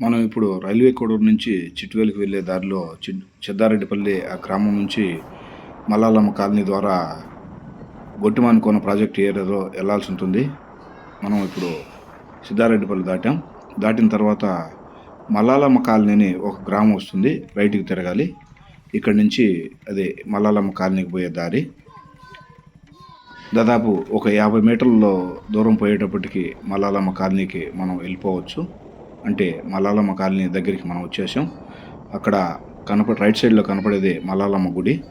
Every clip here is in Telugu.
మనం ఇప్పుడు రైల్వే కోడూరు నుంచి చిట్టువేలికి వెళ్ళే దారిలో చి సిద్ధారెడ్డిపల్లి ఆ గ్రామం నుంచి మల్లాలమ్మ కాలనీ ద్వారా గొట్టిమానుకోన ప్రాజెక్ట్ ఏరియాలో వెళ్ళాల్సి ఉంటుంది. మనం ఇప్పుడు సిద్ధారెడ్డిపల్లి దాటాం. దాటిన తర్వాత మల్లాలమ్మ కాలనీ అని ఒక గ్రామం వస్తుంది. రైట్కి తిరగాలి. ఇక్కడి నుంచి అదే మల్లాలమ్మ కాలనీకి పోయే దారి. దాదాపు ఒక యాభై మీటర్లలో దూరం పోయేటప్పటికి మల్లాలమ్మ కాలనీకి మనం వెళ్ళిపోవచ్చు. అంటే మలాలమ్మ కాలనీ దగ్గరికి మనం వచ్చేసాం. అక్కడ కనప రైట్ సైడ్లో కనపడేది మలాలమ్మ గుడి.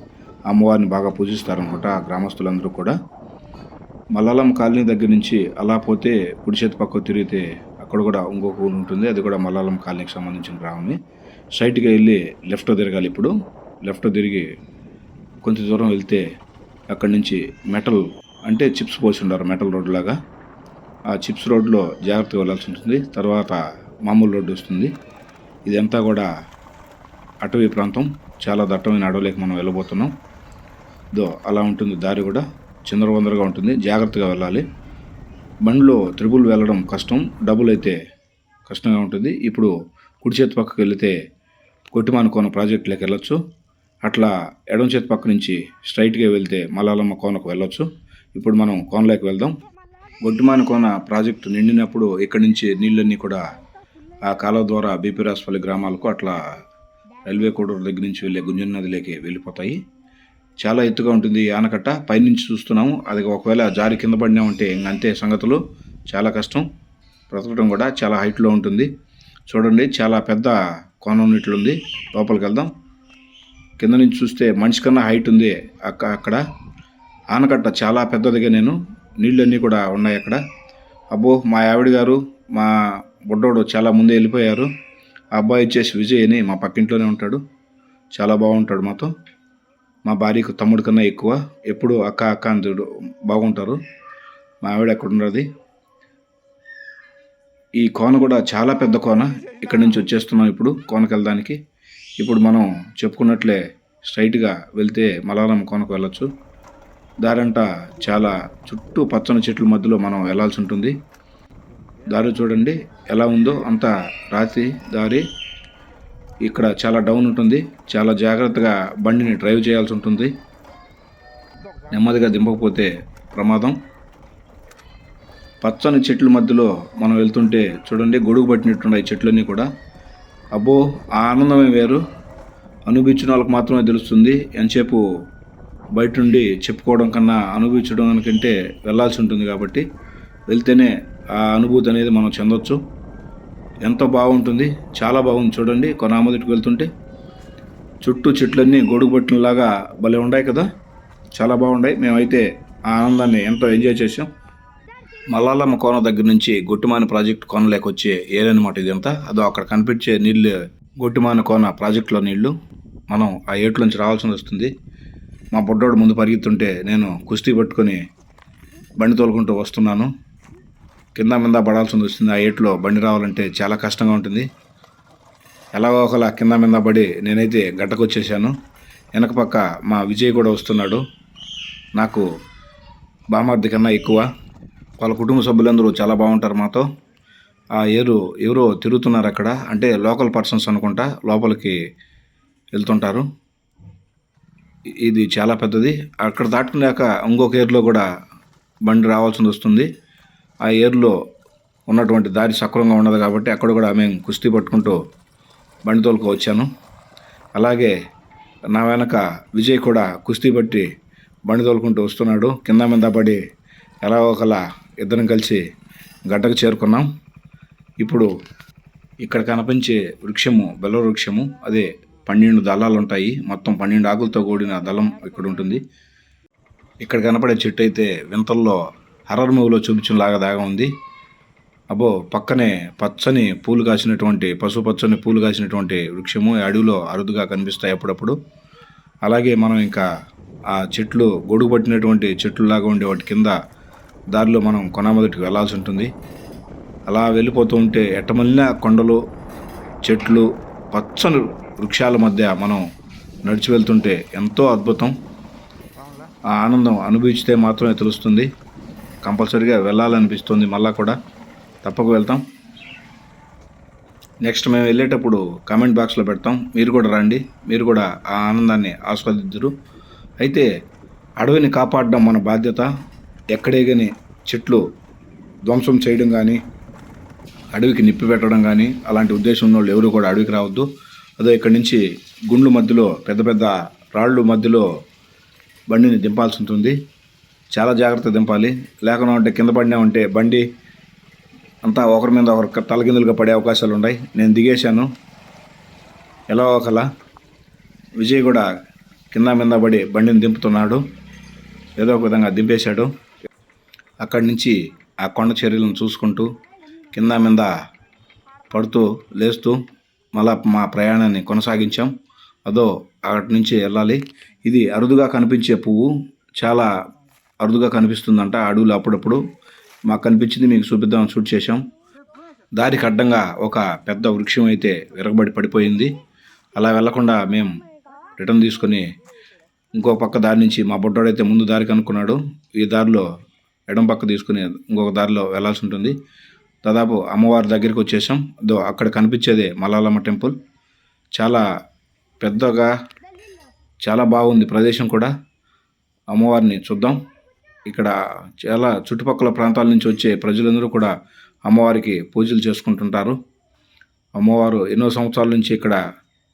అమ్మవారిని బాగా పూజిస్తారనమాట ఆ గ్రామస్తులందరూ కూడా. మలాలమ్మ కాలనీ దగ్గర నుంచి అలా పోతే కుడి చేతి పక్క తిరిగితే అక్కడ కూడా ఇంకొక ఊరు ఉంటుంది. అది కూడా మలాలమ్మ కాలనీకి సంబంధించిన గ్రామమే. స్ట్రైట్గా వెళ్ళి లెఫ్ట్ తిరగాలి ఇప్పుడు. లెఫ్ట్ తిరిగి కొంచెం దూరం వెళ్తే అక్కడి నుంచి మెటల్ అంటే చిప్స్ పోసి ఉండారు. మెటల్ రోడ్ లాగా ఆ చిప్స్ రోడ్లో జాగ్రత్తగా వెళ్ళాల్సి ఉంటుంది. తర్వాత మామూలు రోడ్డు వస్తుంది. ఇదంతా కూడా అటవీ ప్రాంతం. చాలా దట్టమైన అడవులకు మనం వెళ్ళబోతున్నాం. దో అలా ఉంటుంది దారి కూడా. చిందరవందరగా ఉంటుంది. జాగ్రత్తగా వెళ్ళాలి. బండిలో త్రిబుల్ వెళ్ళడం కష్టం. డబుల్ అయితే కష్టంగా ఉంటుంది. ఇప్పుడు కుడి చేతి పక్కకి వెళితే కొట్టిమానుకోన ప్రాజెక్టులోకి వెళ్ళొచ్చు. అట్లా ఎడమ చేతి పక్క నుంచి స్ట్రైట్గా వెళ్తే మలాలమ్మ కోనకు వెళ్ళొచ్చు. ఇప్పుడు మనం కోనలోకి వెళ్దాం. గొడ్డిమాన కోన ప్రాజెక్టు నిండినప్పుడు ఇక్కడి నుంచి నీళ్ళన్నీ కూడా ఆ కాలువ ద్వారా బీపీరాజపల్లి గ్రామాలకు అట్లా రైల్వే కోడూరు దగ్గర నుంచి వెళ్ళే గుంజన్ నదిలోకి వెళ్ళిపోతాయి. చాలా ఎత్తుగా ఉంటుంది ఈ ఆనకట్ట. పైనుంచి చూస్తున్నాము. అది ఒకవేళ జారి కింద పడినామంటే అంతే సంగతులు. చాలా కష్టం. బ్రతకడం కూడా చాలా హైట్లో ఉంటుంది. చూడండి చాలా పెద్ద కోణం ఇట్లుంది లోపలికి వెళ్దాం. కింద నుంచి చూస్తే మనిషి కన్నా హైట్ ఉంది అక్క అక్కడ. ఆనకట్ట చాలా పెద్దదిగా నేను. నీళ్ళన్నీ కూడా ఉన్నాయి అక్కడ. అబ్బో మా ఆవిడ గారు మా బుడ్డోడు చాలా ముందే వెళ్ళిపోయారు. ఆ అబ్బాయి వచ్చేసి విజయ్ అని మా పక్కింట్లోనే ఉంటాడు. చాలా బాగుంటాడు మాతో. మా భార్యకు తమ్ముడు కన్నా ఎక్కువ. ఎప్పుడు అక్క అక్క అని చూడు బాగుంటారు. మా ఆవిడ అక్కడ ఉన్నది? ఈ కోన కూడా చాలా పెద్ద కోన. ఇక్కడి నుంచి వచ్చేస్తున్నాం ఇప్పుడు కోనకి వెళ్ళడానికి ఇప్పుడు మనం చెప్పుకున్నట్లే స్ట్రైట్గా వెళ్తే మలారం కోనకు వెళ్ళొచ్చు. దారంట చాలా చుట్టూ పచ్చని చెట్ల మధ్యలో మనం వెళ్ళాల్సి ఉంటుంది. దారి చూడండి. ఎలా ఉందో అంత రాతి దారి ఇక్కడ చాలా డౌన్ ఉంటుంది. చాలా జాగ్రత్తగా బండిని డ్రైవ్ చేయాల్సి ఉంటుంది. నెమ్మదిగా దింపకపోతే ప్రమాదం. పచ్చని చెట్ల మధ్యలో మనం వెళ్తుంటే చూడండి గొడుగు పట్టినట్టున్నాయి చెట్లన్నీ కూడా. అబ్బో ఆ ఆనందమే వేరు. అనుభవించిన వాళ్ళకి మాత్రమే తెలుస్తుంది. ఎంతసేపు బయట నుండి చెప్పుకోవడం కన్నా అనుభవించడం కంటే వెళ్ళాల్సి ఉంటుంది కాబట్టి వెళ్తేనే ఆ అనుభూతి అనేది మనం చెందొచ్చు. ఎంతో బాగుంటుంది. చాలా బాగుంది చూడండి. కొనామదిటికి వెళ్తుంటే చుట్టూ చెట్లన్నీ గొడుగు పట్టినలాగా భలే ఉన్నాయి కదా. చాలా బాగున్నాయి. మేమైతే ఆ ఆనందాన్ని ఎంతో ఎంజాయ్ చేసాం మల్లాలమ్మ కోన దగ్గర నుంచి గొట్టుమాన ప్రాజెక్ట్ కోనలోకి వచ్చే ఏరియా అనమాట ఇదంతా. అదో అక్కడ కనిపించే నీళ్ళు గొట్టుమాన కోన ప్రాజెక్టులో నీళ్ళు మనం ఆ ఏట్లోంచి రావాల్సి వస్తుంది. మా బుడ్డోడు ముందు పరిగెత్తుంటే నేను కుస్తీ పట్టుకొని బండి తోలుకుంటూ వస్తున్నాను. కింద మీద పడాల్సి వస్తుంది ఆ ఏట్లో బండి రావాలంటే చాలా కష్టంగా ఉంటుంది. ఎలాగో ఒకలా కింద మీద పడి నేనైతే గడ్డకు వచ్చేసాను వెనక పక్క మా విజయ్ కూడా వస్తున్నాడు. నాకు బామర్ది కన్నా ఎక్కువ. వాళ్ళ కుటుంబ సభ్యులందరూ చాలా బాగుంటారు మాతో. ఆ ఏరు ఎవరో తిరుగుతున్నారు అక్కడ. అంటే లోకల్ పర్సన్స్ అనుకుంటా లోపలికి వెళ్తుంటారు. ఇది చాలా పెద్దది. అక్కడ దాటుకున్నాక ఇంకొక ఏర్లో కూడా బండి రావాల్సి వస్తుంది. ఆ ఏర్లో ఉన్నటువంటి దారి సక్రమంగా ఉన్నది కాబట్టి అక్కడ కూడా మేము కుస్తీ పట్టుకుంటూ బండి తోలుకు వచ్చాను. అలాగే నా వెనక విజయ్ కూడా కుస్తీ పట్టి బండి తోలుకుంటూ వస్తున్నాడు. కింద మీద పడి ఎలా ఒకలా ఇద్దరం కలిసి గడ్డకు చేరుకున్నాం. ఇప్పుడు ఇక్కడ కనిపించే వృక్షము బెల్ల వృక్షము అదే పన్నెండు దళాలు ఉంటాయి. మొత్తం పన్నెండు ఆకులతో కూడిన దళం ఇక్కడ ఉంటుంది ఇక్కడ కనపడే చెట్టు అయితే వింతల్లో హర్రర్ మూవీలో చూపించిన లాగా దాగా ఉంది. అబ్బో పక్కనే పచ్చని పూలు కాసినటువంటి పసుపు పచ్చని పూలు కాసినటువంటి వృక్షము అడవిలో అరుదుగా కనిపిస్తాయి అప్పుడప్పుడు. అలాగే మనం ఇంకా ఆ చెట్లు గొడుగు పట్టినటువంటి చెట్లు లాగా ఉండే వాటి కింద దారిలో మనం కొనామొదటికి వెళ్ళాల్సి ఉంటుంది. అలా వెళ్ళిపోతూ ఉంటే ఎట్టమల్లిన కొండలు చెట్లు పచ్చని వృక్షాల మధ్య మనం నడిచి వెళ్తుంటే ఎంతో అద్భుతం. ఆ ఆనందం అనుభవిస్తే మాత్రమే తెలుస్తుంది. కంపల్సరీగా వెళ్ళాలనిపిస్తుంది. మళ్ళా కూడా తప్పక వెళ్తాం. నెక్స్ట్ మేము వెళ్ళేటప్పుడు కామెంట్ బాక్స్లో పెడతాం. మీరు కూడా రండి. మీరు కూడా ఆ ఆనందాన్ని ఆస్వాదిద్దురు అయితే అడవిని కాపాడడం మన బాధ్యత. ఎక్కడే కానీ చెట్లు ధ్వంసం చేయడం కానీ అడవికి నిప్పి పెట్టడం కానీ అలాంటి ఉద్దేశం ఉన్న వాళ్ళు ఎవరు కూడా అడవికి రావద్దు. అదో ఇక్కడి నుంచి గుండ్లు మధ్యలో పెద్ద పెద్ద రాళ్ళు మధ్యలో బండిని దింపాల్సి ఉంటుంది. చాలా జాగ్రత్త దింపాలి. లేకుండా ఉంటే కింద పడినా ఉంటే బండి అంతా ఒకరి మీద ఒకరు తలకిందులుగా పడే అవకాశాలు ఉన్నాయి. నేను దిగేశాను. ఎలా ఒకలా విజయ్ కూడా కింద మీద పడి బండిని దింపుతున్నాడు. ఏదో ఒక విధంగా దింపేశాడు. అక్కడి నుంచి ఆ కొండ చర్యలను చూసుకుంటూ కింద మీద పడుతూ లేస్తూ మళ్ళా మా ప్రయాణాన్ని కొనసాగించాం. అదో అక్కడి నుంచి వెళ్ళాలి. ఇది అరుదుగా కనిపించే పువ్వు. చాలా అరుదుగా కనిపిస్తుందంట అడవులు అప్పుడప్పుడు. మాకు కనిపించింది మీకు చూపిద్దాం షూట్ చేశాం. దారికి అడ్డంగా ఒక పెద్ద వృక్షం అయితే విరగబడి పడిపోయింది. అలా వెళ్ళకుండా మేము రిటర్న్ తీసుకొని ఇంకో పక్క దారి నుంచి మా బుడ్డోడైతే ముందు దారి కనుక్కున్నాడు. ఈ దారిలో ఎడం పక్క తీసుకుని ఇంకొక దారిలో వెళ్ళాల్సి ఉంటుంది. దాదాపు అమ్మవారి దగ్గరికి వచ్చేసాం. దో అక్కడ కనిపించేదే మలాలమ్మ టెంపుల్. చాలా పెద్దగా చాలా బాగుంది ప్రదేశం కూడా. అమ్మవారిని చూద్దాం. ఇక్కడ చాలా చుట్టుపక్కల ప్రాంతాల నుంచి వచ్చే ప్రజలందరూ కూడా అమ్మవారికి పూజలు చేసుకుంటుంటారు. అమ్మవారు ఎన్నో సంవత్సరాల నుంచి ఇక్కడ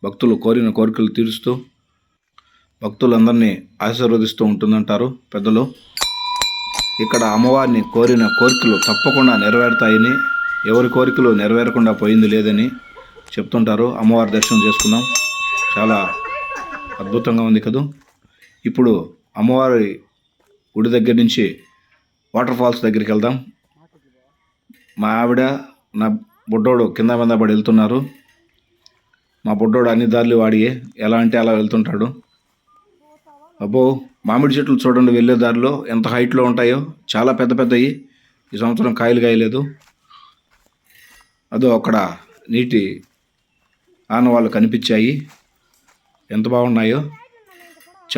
భక్తులు కోరిన కోరికలు తీరుస్తూ భక్తులందరినీ ఆశీర్వదిస్తూ ఉంటుందంటారు పెద్దలు. ఇక్కడ అమ్మవారిని కోరిన కోరికలు తప్పకుండా నెరవేరుతాయని ఎవరి కోరికలు నెరవేరకుండా పోయింది లేదని చెప్తుంటారు. అమ్మవారి దర్శనం చేసుకున్నాం చాలా అద్భుతంగా ఉంది కదూ. ఇప్పుడు అమ్మవారి గుడి దగ్గర నుంచి వాటర్ ఫాల్స్ దగ్గరికి వెళ్దాం. మా ఆవిడ నా బుడ్డోడు కింద మీద పడి వెళ్తున్నారు. మా బుడ్డోడు అన్ని దారులు వాడి ఎలా అంటే అలా వెళ్తుంటాడు. అబ్బో మామిడి చెట్లు చూడండి వెళ్ళే దారిలో ఎంత హైట్లో ఉంటాయో. చాలా పెద్ద పెద్దవి ఈ సంవత్సరం కాయలు కాయలేదు. అదో అక్కడ నీటి ఆనవాళ్ళు కనిపించాయి. ఎంత బాగున్నాయో.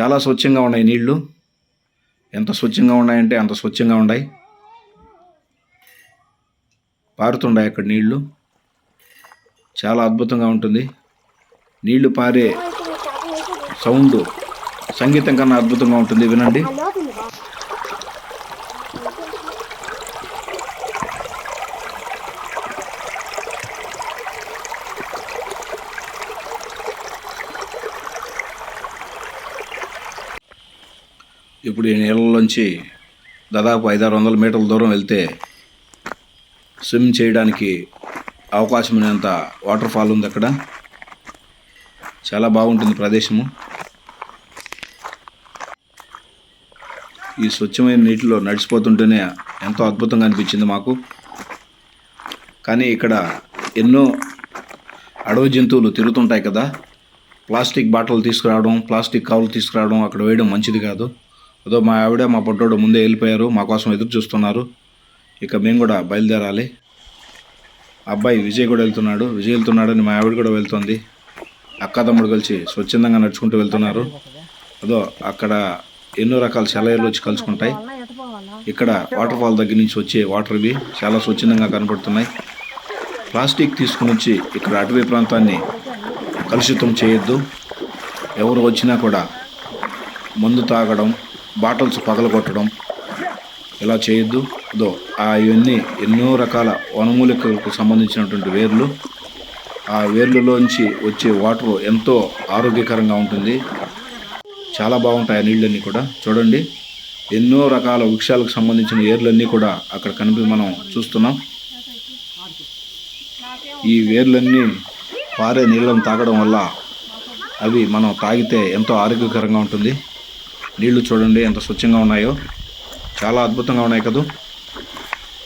చాలా స్వచ్ఛంగా ఉన్నాయి నీళ్ళు. ఎంత స్వచ్ఛంగా ఉన్నాయంటే అంత స్వచ్ఛంగా ఉన్నాయి పారుతుండాయి అక్కడ నీళ్ళు. చాలా అద్భుతంగా ఉంటుంది. నీళ్ళు పారే సౌండ్ సంగీతం కన్నా అద్భుతంగా ఉంటుంది. వినండి. ఇప్పుడు ఈ నీళ్ళలోంచి దాదాపు ఐదారు వందల మీటర్ల దూరం వెళ్తే స్విమ్ చేయడానికి అవకాశం ఉన్నంత వాటర్ ఫాల్ ఉంది అక్కడ. చాలా బాగుంటుంది ప్రదేశము. ఈ స్వచ్ఛమైన నీటిలో నడిచిపోతుంటేనే ఎంతో అద్భుతంగా అనిపించింది మాకు. కానీ ఇక్కడ ఎన్నో అడవి జంతువులు తిరుగుతుంటాయి కదా. ప్లాస్టిక్ బాటిల్ తీసుకురావడం ప్లాస్టిక్ కవర్లు తీసుకురావడం అక్కడ వేయడం మంచిది కాదు. అదో మా ఆవిడ మా పొట్టోడు ముందే వెళ్ళిపోయారు మా కోసం ఎదురు చూస్తున్నారు. ఇక మేము కూడా బయలుదేరాలి. అబ్బాయి విజయ్ కూడా వెళ్తున్నాడు. విజయ్ వెళ్తున్నాడని మా ఆవిడ కూడా వెళ్తుంది. అక్క తమ్ముడు కలిసి స్వచ్ఛందంగా నడుచుకుంటూ వెళ్తున్నారు. అదో అక్కడ ఎన్నో రకాల సెలయర్లు వచ్చి కలుసుకుంటాయి. ఇక్కడ వాటర్ ఫాల్ దగ్గర నుంచి వచ్చే వాటర్ ఇవి చాలా స్వచ్ఛందంగా కనపడుతున్నాయి. ప్లాస్టిక్ తీసుకుని వచ్చి ఇక్కడ అటవీ ప్రాంతాన్ని కలుషితం చేయొద్దు. ఎవరు వచ్చినా కూడా మందు తాగడం బాటిల్స్ పగలగొట్టడం. ఇలా చేయొద్దు. అదో అవన్నీ ఎన్నో రకాల వనమూలికలకు సంబంధించినటువంటి వేర్లు. ఆ వేర్లలోంచి వచ్చే వాటర్ ఎంతో ఆరోగ్యకరంగా ఉంటుంది. చాలా బాగుంటాయి ఆ నీళ్ళన్నీ కూడా. చూడండి. ఎన్నో రకాల వృక్షాలకు సంబంధించిన వేర్లన్నీ కూడా అక్కడ కనిపి మనం చూస్తున్నాం. ఈ వేర్లన్నీ పారే నీళ్ళను తాగడం వల్ల అవి మనం తాగితే ఎంతో ఆరోగ్యకరంగా ఉంటుంది. నీళ్ళు చూడండి ఎంత స్వచ్ఛంగా ఉన్నాయో. చాలా అద్భుతంగా ఉన్నాయి కదూ.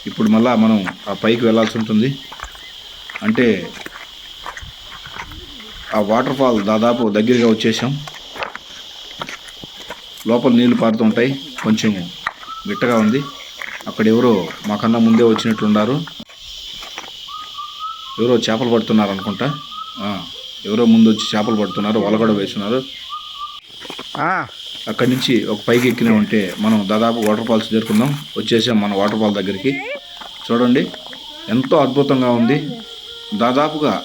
ఇప్పుడు మళ్ళా మనం ఆ పైకి వెళ్ళాల్సి ఉంటుంది. అంటే ఆ వాటర్ ఫాల్ దాదాపు దగ్గరగా వచ్చేసాం. లోపల నీళ్ళు పారుతుంటాయి కొంచెం గిట్టగా ఉంది. అక్కడ ఎవరో మాకన్నా ముందే వచ్చినట్లున్నారు ఎవరో చేపలు పడుతున్నారు అనుకుంటా. ఎవరో ముందు వచ్చి చేపలు పడుతున్నారు. వల కూడా వేస్తున్నారు అక్కడి నుంచి ఒక పైకి ఎక్కినామంటే మనం దాదాపు వాటర్ ఫాల్స్ చేరుకుందాం. వచ్చేసాం మన వాటర్ ఫాల్ దగ్గరికి. చూడండి ఎంతో అద్భుతంగా ఉంది. దాదాపుగా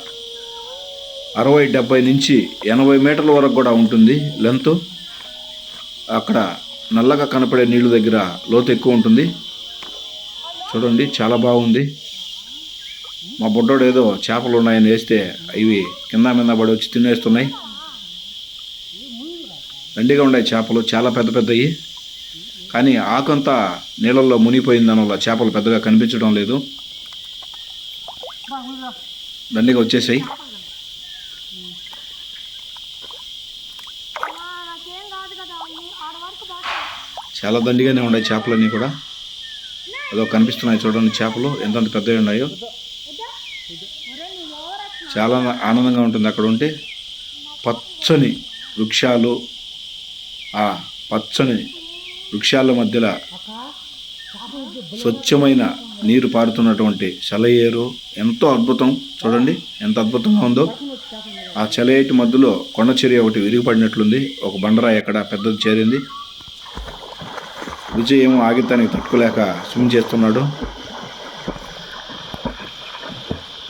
అరవై డెబ్బై నుంచి ఎనభై మీటర్ల వరకు కూడా ఉంటుంది లెంత్. అక్కడ నల్లగా కనపడే నీళ్ళు దగ్గర లోతు ఎక్కువ ఉంటుంది. చూడండి చాలా బాగుంది. మా బుడ్డోడు ఏదో చేపలు ఉన్నాయని వేస్తే ఇవి కింద మీద పడి వచ్చి తినేస్తున్నాయి. దండిగా ఉన్నాయి చేపలు చాలా పెద్ద పెద్దవి కానీ ఆకంతా నీళ్ళల్లో మునిగిపోయిన దానివల్ల చేపలు పెద్దగా కనిపించడం లేదు. దండిగా వచ్చేసాయి. చాలా దండిగానే ఉన్నాయి చేపలన్నీ కూడా. ఏదో కనిపిస్తున్నాయి చూడండి చేపలు ఎంతంత పెద్దవి ఉన్నాయో. చాలా ఆనందంగా ఉంటుంది అక్కడ ఉంటే. పచ్చని వృక్షాలు ఆ పచ్చని వృక్షాల మధ్యలో స్వచ్ఛమైన నీరు పారుతున్నటువంటి సెలయేరు ఎంతో అద్భుతం. చూడండి ఎంత అద్భుతంగా ఉందో. ఆ చెలయేటి మధ్యలో కొండ చెరి ఒకటి విరిగిపడినట్లుంది. ఒక బండరాయి అక్కడ పెద్దది చేరింది. విజయ్ ఏమో ఆగితానికి తట్టుకోలేక స్విమ్ చేస్తున్నాడు.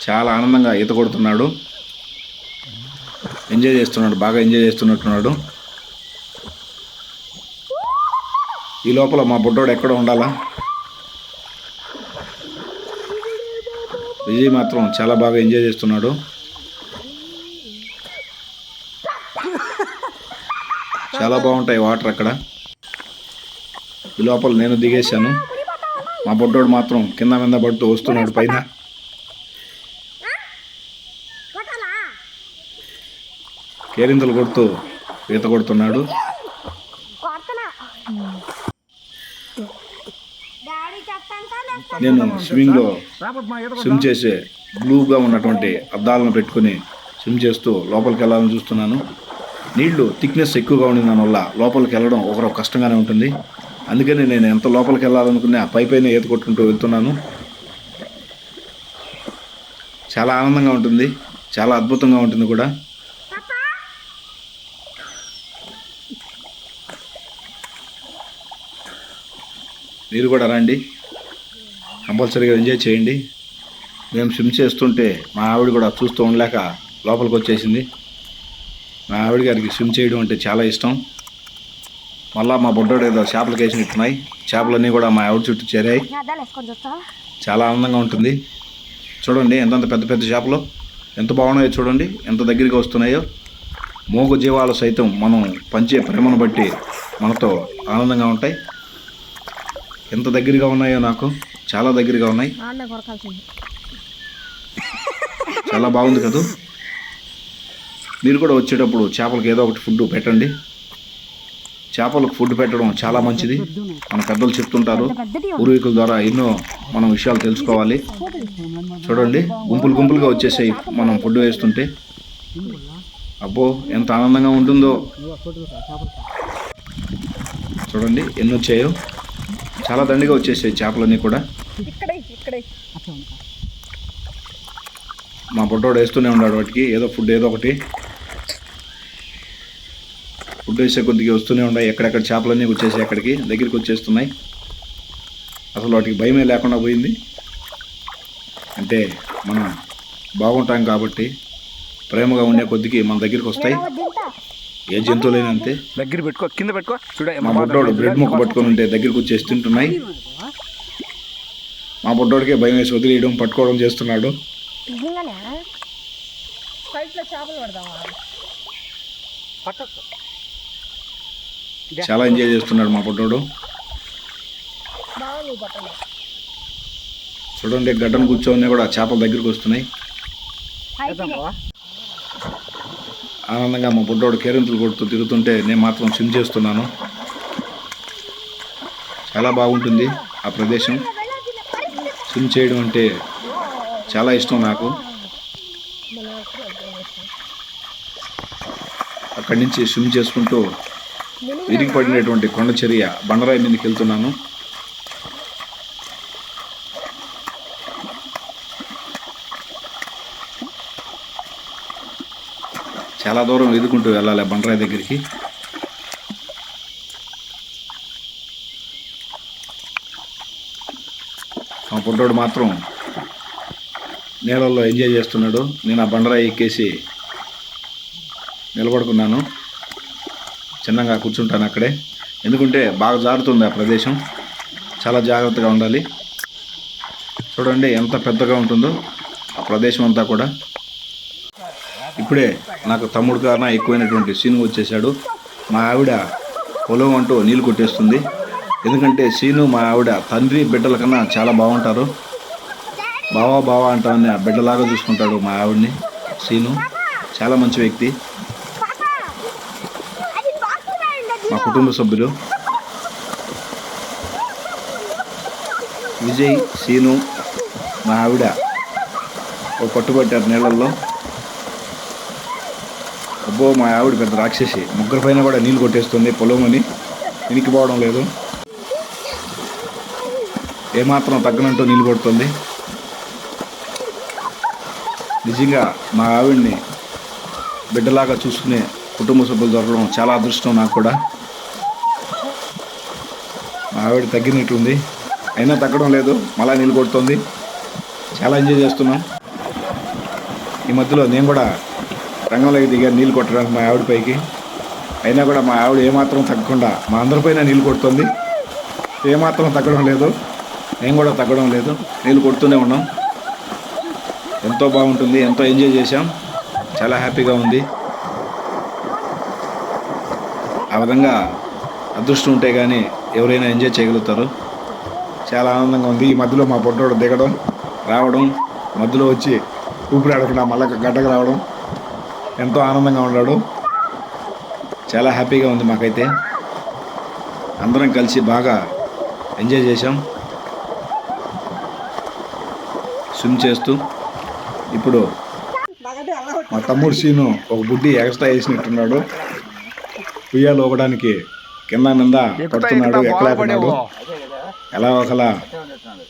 చాలా ఆనందంగా ఈత కొడుతున్నాడు. ఎంజాయ్ చేస్తున్నాడు బాగా ఎంజాయ్ చేస్తున్నట్టున్నాడు. ఈ లోపల మా బుడ్డోడు ఎక్కడ ఉండాలా? విజయ్ మాత్రం చాలా బాగా ఎంజాయ్ చేస్తున్నాడు. చాలా బాగుంటాయి వాటర్ అక్కడ. ఈ లోపల నేను దిగేశాను. మా బొడ్డోడు మాత్రం కింద మీద పడుతూ వస్తున్నాడు పైన. కేరింతలు కొడుతూ ఈత కొడుతున్నాడు. నేను స్విమ్మింగ్లో స్విమ్ చేసే బ్లూగా ఉన్నటువంటి అద్దాలను పెట్టుకుని స్విమ్ చేస్తూ లోపలికి వెళ్ళాలని చూస్తున్నాను. నీళ్ళు థిక్నెస్ ఎక్కువగా ఉండిన దానివల్ల లోపలికి వెళ్ళడం ఒకరో కష్టంగానే ఉంటుంది. అందుకని నేను ఎంత లోపలికి వెళ్ళాలనుకునే ఆ పై పైన ఈత కొట్టుకుంటూ వెళ్తున్నాను. చాలా ఆనందంగా ఉంటుంది. చాలా అద్భుతంగా ఉంటుంది కూడా. మీరు కూడా రండి. కంపల్సరీగా ఎంజాయ్ చేయండి. మేము స్విమ్ చేస్తుంటే మా ఆవిడ కూడా చూస్తూ ఉండలేక లోపలికి వచ్చేసింది. మా ఆవిడ గారికి స్విమ్ చేయడం అంటే చాలా ఇష్టం. మళ్ళీ మా బొడ్డోడు ఏదో చేపలకి వేసినట్టున్నాయి చేపలన్నీ కూడా మా ఆవిడ చుట్టూ చేరాయి. చాలా ఆనందంగా ఉంటుంది. చూడండి ఎంతంత పెద్ద పెద్ద చేపలు. ఎంత బాగున్నాయో చూడండి. ఎంత దగ్గరికి వస్తున్నాయో. మోగు జీవాలు సైతం మనం పంచే ప్రేమను బట్టి మనతో ఆనందంగా ఉంటాయి. ఎంత దగ్గరగా ఉన్నాయో నాకు. చాలా దగ్గరగా ఉన్నాయి. చాలా బాగుంది కదా? మీరు కూడా వచ్చేటప్పుడు చేపలకు ఏదో ఒకటి ఫుడ్ పెట్టండి. చేపలకు ఫుడ్ పెట్టడం చాలా మంచిది. మన పెద్దలు చెప్తుంటారు. పూర్వీకుల ద్వారా ఎన్నో మనం విషయాలు తెలుసుకోవాలి. చూడండి గుంపులు గుంపులుగా వచ్చేసాయి మనం ఫుడ్ వేస్తుంటే. అబ్బో ఎంత ఆనందంగా ఉంటుందో. చూడండి ఎన్ని వచ్చాయో. చాలా దండిగా వచ్చేసాయి చేపలన్నీ కూడా. మా బుడ్డోడు వేస్తూనే ఉన్నాడు వాటికి. ఏదో ఫుడ్ ఏదో ఒకటి. ఫుడ్ వేసే కొద్దిగా వస్తూనే ఉన్నాయి. ఎక్కడెక్కడ చేపలన్నీ వచ్చేసాయి అక్కడికి. దగ్గరికి వచ్చేస్తున్నాయి. అసలు వాటికి భయమే లేకుండా పోయింది. అంటే మనం బాగుంటాం కాబట్టి ప్రేమగా ఉండే కొద్దికి మన దగ్గరికి వస్తాయి. ఏ జంతువులైనా అంతే దగ్గర పెట్టుకో కింద పెట్టుకో. చూడ మా బుడ్డోడు బ్రెడ్ ముక్క పట్టుకొని ఉంటే దగ్గరికి వచ్చేసి తింటున్నాయి మా బుడ్డోడికే భయం వేసి వదిలేయడం పట్టుకోవడం చేస్తున్నాడు. చాలా ఎంజాయ్ చేస్తున్నాడు మా పట్టను చూడండి గడ్డను కూర్చొని కూడా చేపల దగ్గరికి వస్తున్నాయి. ఆనందంగా మా బుడ్డోడు కేరింతలు కొడుతూ తిరుగుతుంటే నేను మాత్రం స్విమ్ చేస్తున్నాను. చాలా బాగుంటుంది ఆ ప్రదేశం. స్విమ్ చేయడం అంటే చాలా ఇష్టం నాకు. అక్కడి నుంచి స్విమ్ చేసుకుంటూ విరిగి పడినటువంటి బండరాయి మీదకి వెళ్తున్నాను. చాలా దూరం ఎదుర్కొంటూ వెళ్ళాలి బండరాయి దగ్గరికి. మా పుట్టోడు మాత్రం నీళ్ళల్లో ఎంజాయ్ చేస్తున్నాడు. నేను ఆ బండరాయి ఎక్కేసి నిలబడుకున్నాను. చిన్నగా కూర్చుంటాను అక్కడే. ఎందుకంటే బాగా జారుతుంది ఆ ప్రదేశం. చాలా జాగ్రత్తగా ఉండాలి. చూడండి ఎంత పెద్దగా ఉంటుందో ఆ ప్రదేశం అంతా కూడా. ఇప్పుడే నాకు తమ్ముడు కన్నా ఎక్కువైనటువంటి సీను వచ్చేసాడు మా ఆవిడ పొలం అంటూ నీళ్ళు కొట్టేస్తుంది. ఎందుకంటే సీను మా ఆవిడ తండ్రి బిడ్డల కన్నా చాలా బాగుంటారు. బావా బావా అంటామని ఆ బిడ్డలాగా చూసుకుంటాడు మా ఆవిడని సీను. చాలా మంచి వ్యక్తి. మా కుటుంబ సభ్యులు. విజయ్ సీను మా ఆవిడ ఒక పట్టుబట్టారు నీళ్ళల్లో. అబ్బో మా ఆవిడ పెద్ద రాక్షసి. ముగ్గురు పైన కూడా నీళ్ళు కొట్టేస్తుంది పొలంలోని ఇనికిపోవడం లేదు. ఏమాత్రం తగ్గనంటూ నీళ్ళు కొడుతుంది. నిజంగా మా ఆవిడ్ని బిడ్డలాగా చూసుకునే కుటుంబ సభ్యులు దొరకడం చాలా అదృష్టం నాకు కూడా. మా ఆవిడ తగ్గినట్టుంది అయినా తగ్గడం లేదు మళ్ళా నీళ్ళు కొడుతుంది. చాలా ఎంజాయ్ చేస్తున్నాం. ఈ మధ్యలో నేను కూడా రంగంలోకి దిగారు నీళ్ళు కొట్టడానికి మా ఆవిడ పైకి. అయినా కూడా మా ఆవిడ ఏమాత్రం తగ్గకుండా మా అందరిపైన నీళ్ళు కొడుతుంది. ఏమాత్రం తగ్గడం లేదు. నేను కూడా తగ్గడం లేదు. నీళ్ళు కొడుతూనే ఉన్నాం. ఎంతో బాగుంటుంది ఎంతో ఎంజాయ్ చేశాం. చాలా హ్యాపీగా ఉంది. ఆ విధంగా అదృష్టం ఉంటే కానీ ఎవరైనా ఎంజాయ్ చేయగలుగుతారు. చాలా ఆనందంగా ఉంది. ఈ మధ్యలో మా పొట్టోడు దిగడం రావడం మధ్యలో వచ్చి ఊపిరి ఆడకుండా మళ్ళీ గడ్డకు రావడం. ఎంతో ఆనందంగా ఉన్నాడు. చాలా హ్యాపీగా ఉంది మాకైతే. అందరం కలిసి బాగా ఎంజాయ్ చేశాం. స్విమ్ చేస్తూ ఇప్పుడు మా తమ్ముడు సీను ఒక బుడ్డి ఎక్స్ట్రా వేసినట్టున్నాడు. ఉయ్యాలు ఒకడానికి కింద నింద పడుతున్నాడు ఎక్కలేకున్నాడు. ఎలా ఒకలా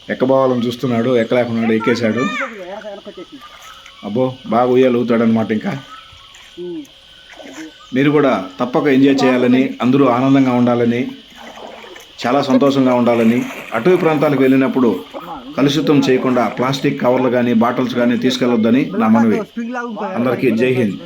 ఎక్కబోవాలని చూస్తున్నాడు ఎక్కలేకున్నాడు ఎక్కేశాడు. అబ్బో బాగా ఉయ్యాలు ఊతాడనమాట ఇంకా. మీరు కూడా తప్పక ఎంజాయ్ చేయాలని అందరూ ఆనందంగా ఉండాలని చాలా సంతోషంగా ఉండాలని అటవీ ప్రాంతాలకు వెళ్ళినప్పుడు కలుషితం చేయకుండా ప్లాస్టిక్ కవర్లు కానీ బాటిల్స్ కానీ తీసుకెళ్ళొద్దని నా మనవి. అందరికీ జై హింద్.